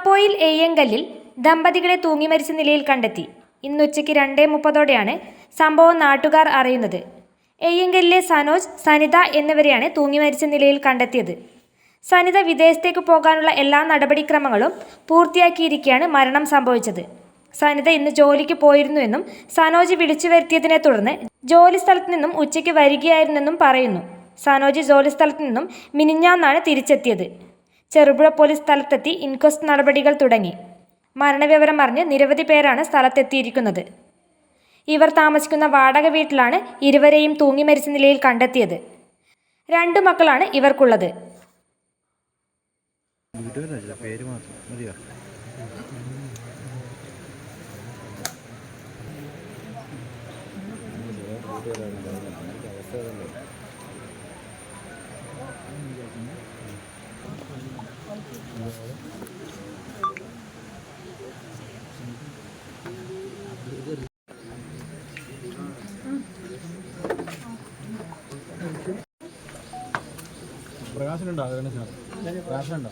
കപ്പോയിൽ എയ്യങ്കല്ലിൽ ദമ്പതികളെ തൂങ്ങി മരിച്ച നിലയിൽ കണ്ടെത്തി. ഇന്ന് ഉച്ചയ്ക്ക് രണ്ടേ മുപ്പതോടെയാണ് സംഭവം നാട്ടുകാർ അറിയുന്നത്. എയ്യങ്കല്ലിലെ സനോജ് സനിത എന്നിവരെയാണ് തൂങ്ങി മരിച്ച നിലയിൽ കണ്ടെത്തിയത്. സനിത വിദേശത്തേക്ക് പോകാനുള്ള എല്ലാ നടപടിക്രമങ്ങളും പൂർത്തിയാക്കിയിരിക്കെയാണ് മരണം സംഭവിച്ചത്. സനിത ഇന്ന് ജോലിക്ക് പോയിരുന്നുവെന്നും സനോജ് വിളിച്ചു വരുത്തിയതിനെ തുടർന്ന് ജോലി സ്ഥലത്ത് നിന്നും ഉച്ചയ്ക്ക് വരികയായിരുന്നെന്നും പറയുന്നു. സനോജ് ജോലി സ്ഥലത്ത് നിന്നും മിനിഞ്ഞാന്നാണ് തിരിച്ചെത്തിയത്. ചെറുപുഴ പോലീസ് സ്ഥലത്തെത്തി ഇൻക്വസ്റ്റ് നടപടികൾ തുടങ്ങി. മരണവിവരം അറിഞ്ഞ് നിരവധി പേരാണ് സ്ഥലത്തെത്തിയിരിക്കുന്നത്. ഇവർ താമസിക്കുന്ന വാടക വീട്ടിലാണ് ഇരുവരെയും തൂങ്ങി മരിച്ച നിലയിൽ കണ്ടെത്തിയത്. രണ്ടു മക്കളാണ് ഇവർക്കുള്ളത്. പ്രകാശനുണ്ടോ അതിന് സാർ പ്രകാശനുണ്ടോ